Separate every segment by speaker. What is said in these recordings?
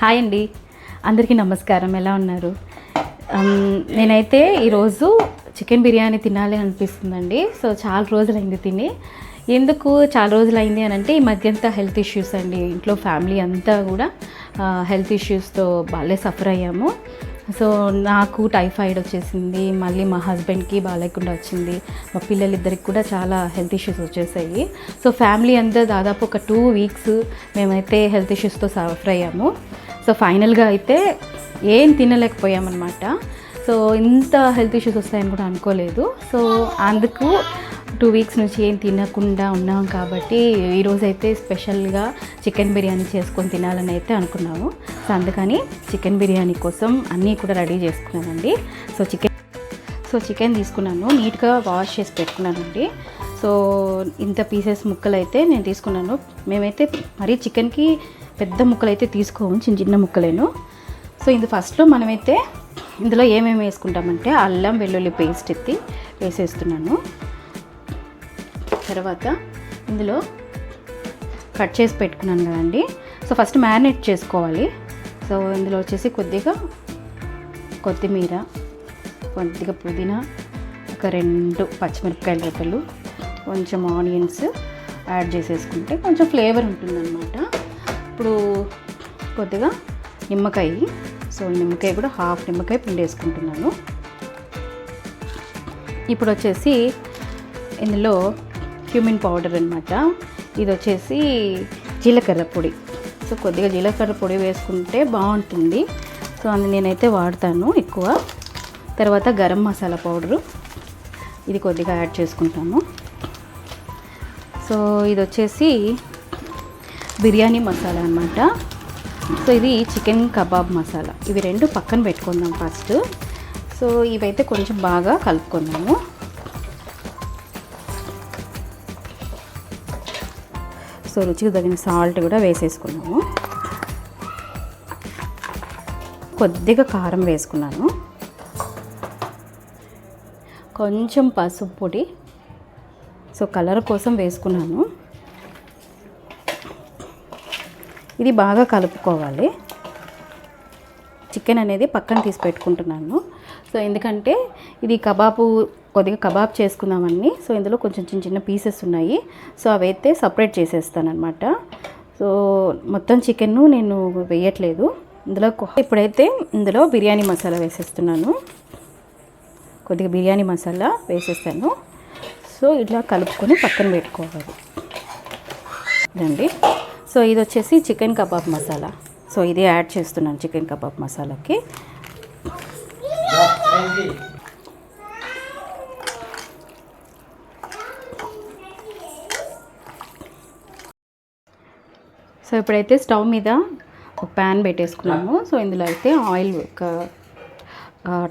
Speaker 1: Hi అండి. అందరికీ నమస్కారం. ఎలా ఉన్నారు? నేనైతే ఈరోజు చికెన్ బిర్యానీ తినాలి అనిపిస్తుందండి. సో చాలా రోజులైంది తిని. ఎందుకు చాలా రోజులైంది అని అంటే ఈ మధ్యంత హెల్త్ ఇష్యూస్ అండి. ఇంట్లో ఫ్యామిలీ అంతా కూడా హెల్త్ ఇష్యూస్తో బాగాలే సఫర్ అయ్యాము. సో నాకు టైఫాయిడ్ వచ్చేసింది. మళ్ళీ మా హస్బెండ్కి బాగాలేకుండా వచ్చింది. మా పిల్లలిద్దరికి కూడా చాలా హెల్త్ ఇష్యూస్ వచ్చేసాయి. సో ఫ్యామిలీ అంతా దాదాపు ఒక టూ వీక్స్ మేమైతే హెల్త్ ఇష్యూస్తో సఫర్ అయ్యాము. సో ఫైనల్గా అయితే ఏం తినలేకపోయామన్నమాట. సో ఇంత హెల్త్ ఇష్యూస్ వస్తాయని కూడా అనుకోలేదు. సో అందుకు టూ వీక్స్ నుంచి ఏం తినకుండా ఉన్నాం కాబట్టి ఈరోజు అయితే స్పెషల్గా చికెన్ బిర్యానీ చేసుకొని తినాలని అయితే అనుకున్నాము. సో అందుకని చికెన్ బిర్యానీ కోసం అన్నీ కూడా రెడీ చేసుకున్నానండి. సో చికెన్ సో చికెన్ తీసుకున్నాను. నీట్గా వాష్ చేసి పెట్టుకున్నానండి. సో ఇంత పీసెస్ ముక్కలు అయితే నేను తీసుకున్నాను. మేమైతే మరీ చికెన్కి పెద్ద ముక్కలు అయితే తీసుకోము చిన్న చిన్న ముక్కలేను. సో ఇది ఫస్ట్లో మనమైతే ఇందులో ఏమేమి వేసుకుంటామంటే అల్లం వెల్లుల్లి పేస్ట్ ఎత్తి వేసేస్తున్నాను. తర్వాత ఇందులో కట్ చేసి పెట్టుకున్నాను కదండి. సో ఫస్ట్ మ్యారినేట్ చేసుకోవాలి. సో ఇందులో వచ్చేసి కొద్దిగా కొత్తిమీర కొద్దిగా పుదీనా ఒక రెండు పచ్చిమిరపకాయల రెప్పలు కొంచెం ఆనియన్స్ యాడ్ చేసేసుకుంటే కొంచెం ఫ్లేవర్ ఉంటుందన్నమాట. ఇప్పుడు కొద్దిగా నిమ్మకాయ. సో నిమ్మకాయ కూడా హాఫ్ నిమ్మకాయ పిండి వేసుకుంటున్నాను. ఇప్పుడు వచ్చేసి ఇందులో క్యూమిన్ పౌడర్ అనమాట ఇది వచ్చేసి జీలకర్ర పొడి. సో కొద్దిగా జీలకర్ర పొడి వేసుకుంటే బాగుంటుంది. సో అది నేనైతే వాడతాను ఎక్కువ. తర్వాత గరం మసాలా పౌడరు. ఇది కొద్దిగా యాడ్ చేసుకుంటాను. సో ఇది వచ్చేసి బిర్యానీ మసాలా అనమాట సో ఇది చికెన్ కబాబ్ మసాలా. ఇవి రెండు పక్కన పెట్టుకుందాం ఫస్ట్. సో ఇవైతే కొంచెం బాగా కలుపుకుందాము. సో రుచికి తగిన సాల్ట్ కూడా వేసేసుకున్నాము కొద్దిగా కారం వేసుకున్నాను. కొంచెం పసుపు పొడి. సో కలర్ కోసం వేసుకున్నాను. ఇది బాగా కలుపుకోవాలి. చికెన్ అనేది పక్కన తీసి పెట్టుకుంటున్నాను. సో ఎందుకంటే ఇది కబాబు కొద్దిగా కబాబ్ చేసుకుందామని సో ఇందులో కొంచెం చిన్న చిన్న పీసెస్ ఉన్నాయి. సో అవైతే సపరేట్ చేసేస్తానమాట సో మొత్తం చికెన్ నేను వేయట్లేదు. ఇందులో ఇప్పుడైతే ఇందులో బిర్యానీ మసాలా వేసేస్తున్నాను. కొద్దిగా బిర్యానీ మసాలా వేసేస్తాను. సో ఇట్లా కలుపుకొని పక్కన పెట్టుకోవాలి. ఇదండి. సో ఇది వచ్చేసి చికెన్ కబాబ్ మసాలా. సో ఇది యాడ్ చేస్తున్నాను చికెన్ కబాబ్ మసాలాకి. సో ఇప్పుడైతే స్టవ్ మీద ఒక ప్యాన్ పెట్టేసుకున్నాము. సో ఇందులో అయితే ఆయిల్ ఒక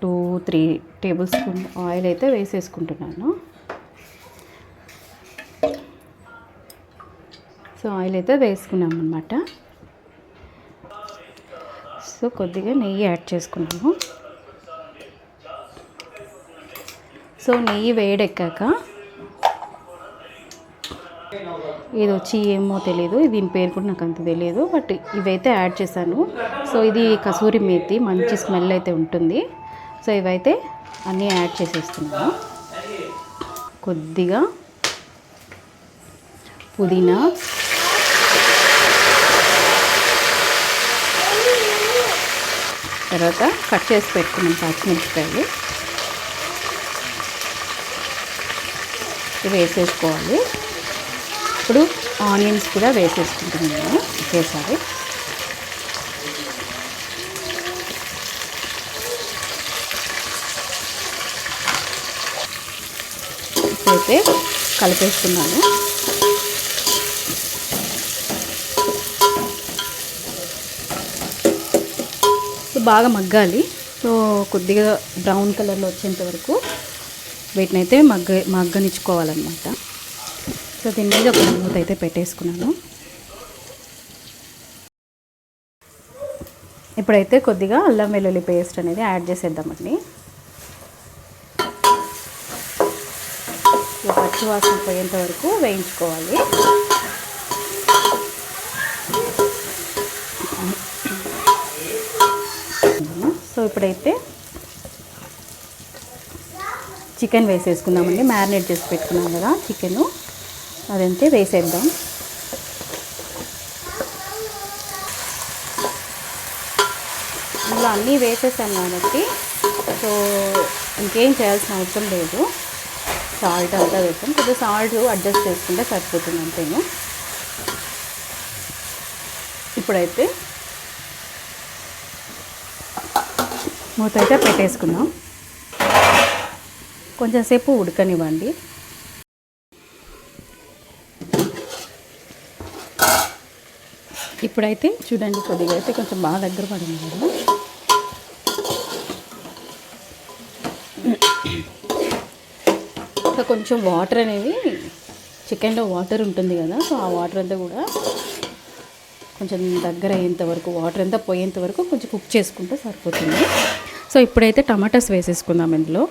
Speaker 1: two three tablespoon oil అయితే వేసేసుకుంటున్నాను. సో ఆయిల్ అయితే వేసుకున్నాం అనమాట సో కొద్దిగా నెయ్యి యాడ్ చేసుకున్నాము. సో నెయ్యి వేడెక్కాక ఇది వచ్చి ఏమో తెలియదు దీని పేరు కూడా నాకు అంత తెలియదు బట్ ఇవైతే యాడ్ చేశాను. సో ఇది కసూరి మేతి మంచి స్మెల్ అయితే ఉంటుంది. సో ఇవైతే అన్నీ యాడ్ చేసేస్తున్నాను. కొద్దిగా పుదీనా తర్వాత కట్ చేసి పెట్టుకున్నాం పచ్చిమిరపకాయలు. వేసేసుకోవాలి. ఇప్పుడు ఆనియన్స్ కూడా వేసేసుకుంటున్నాను ఒకేసారి. ఇప్పుడైతే కలిపేస్తున్నాను. బాగా మగ్గాలి. సో కొద్దిగా బ్రౌన్ కలర్లో వచ్చేంత వరకు వీటిని అయితే మగ్గ మగ్గనిచ్చుకోవాలన్నమాట. సో దీని మీద ఒక మూత అయితే పెట్టేసుకున్నాను. ఇప్పుడైతే కొద్దిగా అల్లం వెల్లుల్లి పేస్ట్ అనేది యాడ్ చేసేద్దామండి. పచ్చివాసన పోయేంత వరకు వేయించుకోవాలి. సో ఇప్పుడైతే చికెన్ వేసేసుకుందామండి. మ్యారినేట్ చేసి పెట్టుకున్నాం కదా చికెను. అదంతే వేసేద్దాం. ఇలా అన్నీ వేసేసాను కాబట్టి సో ఇంకేం చేయాల్సిన అవసరం లేదు. సాల్ట్ అంతా వేసాం. కొద్దిగా సాల్ట్ అడ్జస్ట్ చేసుకుంటే సరిపోతుంది అంతేను. ఇప్పుడైతే మూత అయితే పెట్టేసుకుందాం. కొంచెంసేపు ఉడకనివ్వండి. ఇప్పుడైతే చూడండి కొద్దిగా అయితే కొంచెం బాగా దగ్గర పడింది కదా. ఇంకా కొంచెం వాటర్ అనేది చికెన్లో వాటర్ ఉంటుంది కదా సో ఆ వాటర్ అంతా కూడా కొంచెం దగ్గర అయ్యేంత వరకు వాటర్ అంతా పోయేంత వరకు కొంచెం కుక్ చేసుకుంటే సరిపోతుంది. సో ఇప్పుడైతే టమాటాస్ వేసేసుకుందాం ఇందులో.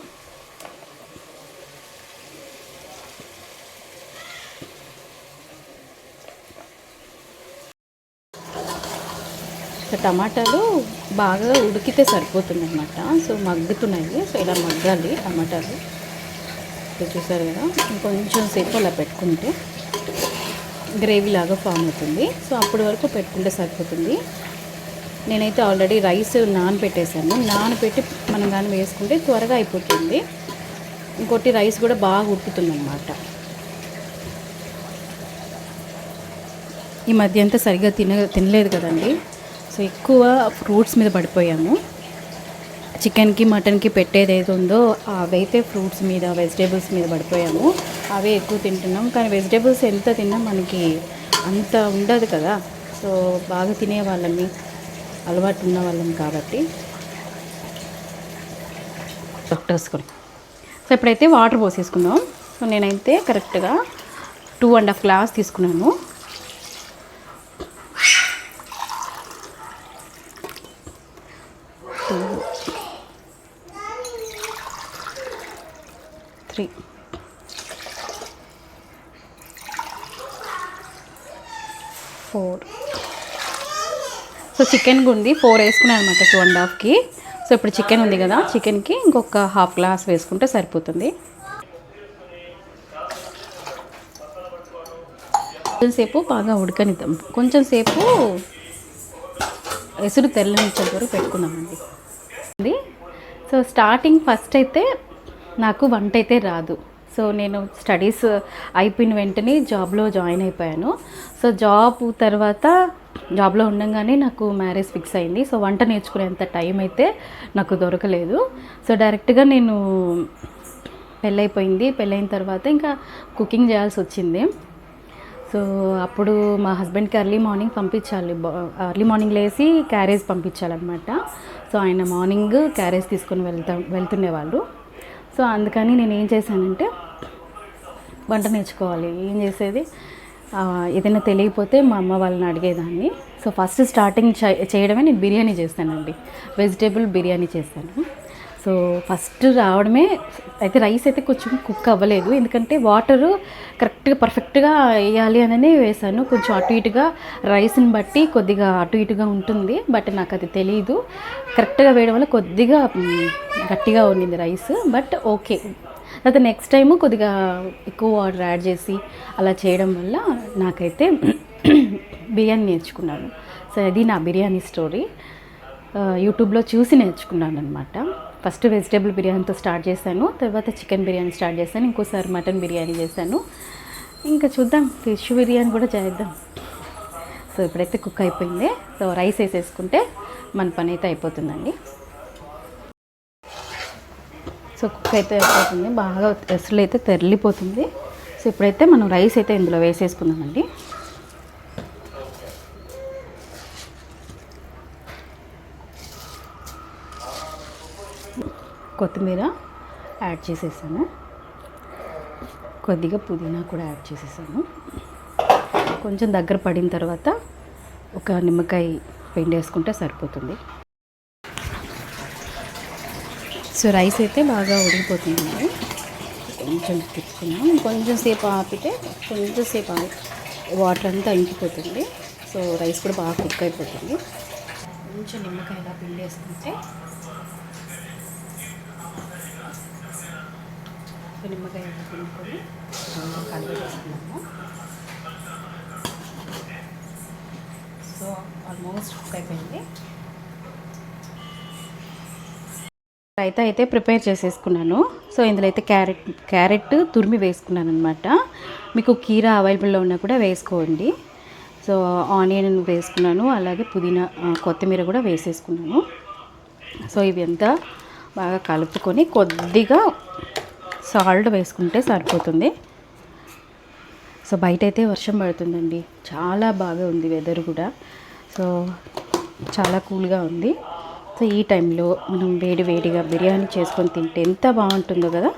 Speaker 1: సో టమాటాలు బాగా ఉడికితే సరిపోతుంది అనమాట సో మగ్గుతున్నాయి. సో ఇలా మగ్గాలి టమాటాలు. చూసారు కదా? ఇంకొంచెం సేపు అలా పెట్టుకుంటే గ్రేవీ లాగా ఫామ్ అవుతుంది. సో అప్పటి వరకు పెట్టుకుంటే సరిపోతుంది. నేనైతే ఆల్రెడీ రైస్ నానబెట్టేశాను. నానబెట్టి మనం కానీ వేసుకుంటే త్వరగా అయిపోతుంది. ఇంకోటి రైస్ కూడా బాగా ఉడుకుతుంది అనమాట ఈ మధ్య అంతా సరిగ్గా తిన తినలేదు కదండి. సో ఎక్కువ ఫ్రూట్స్ మీద పడిపోయాము. చికెన్కి మటన్కి పెట్టేది ఏది ఉందో అవైతే ఫ్రూట్స్ మీద వెజిటేబుల్స్ మీద పడిపోయాము. అవే ఎక్కువ తింటున్నాం. కానీ వెజిటేబుల్స్ ఎంత తిన్నా మనకి అంత ఉండదు కదా. సో బాగా తినే వాళ్ళని అలవాటు ఉన్న వాళ్ళం కాబట్టి. డాక్టర్స్ కూడా సో ఇప్పుడైతే వాటర్ పోసేసుకుందాం. సో నేనైతే కరెక్ట్గా టూ అండ్ హాఫ్ గ్లాస్ తీసుకున్నాను. సో చికెన్ ఉంది ఫోర్ వేసుకున్నాను అనమాట టూ అండ్ హాఫ్కి సో ఇప్పుడు చికెన్ ఉంది కదా చికెన్కి ఇంకొక హాఫ్ గ్లాస్ వేసుకుంటే సరిపోతుంది. కొంచెం సేపు బాగా ఉడకనిద్దాం. కొంచెం సేపు ఎసురు తెల్లనిచ్చేంత వరకు పెట్టుకుందామండి సో స్టార్టింగ్ ఫస్ట్ అయితే నాకు వంట అయితే రాదు. సో నేను స్టడీస్ అయిపోయిన వెంటనే జాబ్లో జాయిన్ అయిపోయాను. సో జాబ్ తర్వాత జాబ్లో ఉండగానే నాకు మ్యారేజ్ ఫిక్స్ అయింది. సో వంట నేర్చుకునేంత టైం అయితే నాకు దొరకలేదు. సో డైరెక్ట్గా నేను పెళ్ళైపోయింది. పెళ్ళైన తర్వాత ఇంకా కుకింగ్ చేయాల్సి వచ్చింది. సో అప్పుడు మా హస్బెండ్కి ఎర్లీ మార్నింగ్ పంపించాలి. ఎర్లీ మార్నింగ్ లేసి క్యారేజ్ పంపించాలన్నమాట. సో ఆయన మార్నింగ్ క్యారేజ్ తీసుకొని వెళ్తా వెళ్తుండేవాళ్ళు. సో అందుకని నేను ఏం చేశానంటే వంట నేర్చుకోవాలి. ఏం చేసేది? ఏదైనా తెలియకపోతే మా అమ్మ వాళ్ళని అడిగేదాన్ని. సో ఫస్ట్ స్టార్టింగ్ చే- చేయడమే నేను బిర్యానీ చేస్తానండి. వెజిటేబుల్ బిర్యానీ చేస్తాను. సో ఫస్ట్ రావడమే అయితే రైస్ అయితే కొంచెం కుక్ అవ్వలేదు. ఎందుకంటే వాటరు కరెక్ట్గా పర్ఫెక్ట్గా వేయాలి అననే వేసాను కొంచెం అటు ఇటుగా రైస్ని బట్టి కొద్దిగా అటు ఇటుగా ఉంటుంది. బట్ నాకు అది తెలియదు కరెక్ట్గా వేయడం వల్ల కొద్దిగా గట్టిగా ఉండింది రైస్ బట్ ఓకే లేకపోతే నెక్స్ట్ టైము కొద్దిగా ఎక్కువ వాటర్ యాడ్ చేసి అలా చేయడం వల్ల నాకైతే బిర్యానీ నేర్చుకున్నాను. సో అది నా బిర్యానీ స్టోరీ యూట్యూబ్లో uh, చూసి నేర్చుకున్నాను అనమాట ఫస్ట్ వెజిటేబుల్ బిర్యానీతో స్టార్ట్ చేశాను. తర్వాత చికెన్ బిర్యానీ స్టార్ట్ చేశాను. ఇంకోసారి మటన్ బిర్యానీ చేశాను. ఇంకా చూద్దాం. ఫిష్ బిర్యానీ కూడా చేద్దాం. సో ఇప్పుడైతే కుక్ అయిపోయింది. సో రైస్ వేసేసుకుంటే మన పని అయితే అయిపోతుందండి. సో కుక్ అయితే అయిపోతుంది. బాగా అసలు అయితే తెరలిపోతుంది. సో ఇప్పుడైతే మనం రైస్ అయితే ఇందులో వేసేసుకుందామండి. కొత్తిమీర యాడ్ చేసేసాను. కొద్దిగా పుదీనా కూడా యాడ్ చేసేసాను. కొంచెం దగ్గర పడిన తర్వాత ఒక నిమ్మకాయ పిండి వేసుకుంటే సరిపోతుంది. సో రైస్ అయితే బాగా ఉడికిపోతుందండి కొంచెం తిప్పుకున్నాం కొంచెం సేపు ఆపితే కొంచెం సేపు వాటర్ అంతా అంకిపోతుంది సో రైస్ కూడా బాగా కుక్ అయిపోతుంది. కొంచెం నిమ్మకాయ ఇలా పిండి వేసుకుంటే నిమ్మకాయ పిండుకొని కలిపి సో ఆల్మోస్ట్ కుక్ అయిపోయింది. రైతా అయితే ప్రిపేర్ చేసేసుకున్నాను. సో ఇందులో అయితే క్యారెట్ క్యారెట్ తురిమి వేసుకున్నాను అనమాట మీకు కీరా అవైలబుల్లో ఉన్నా కూడా వేసుకోండి. సో ఆనియన్ వేసుకున్నాను అలాగే పుదీనా కొత్తిమీర కూడా వేసేసుకున్నాను. సో ఇవి అంతా బాగా కలుపుకొని కొద్దిగా సాల్ట్ వేసుకుంటే సరిపోతుంది. సో బయట అయితే వర్షం పడుతుందండి. చాలా బాగా ఉంది వెదర్ కూడా. సో చాలా కూల్గా ఉంది. సో ఈ టైంలో మనం వేడి వేడిగా బిర్యానీ చేసుకొని తింటే ఎంత బాగుంటుందో కదా?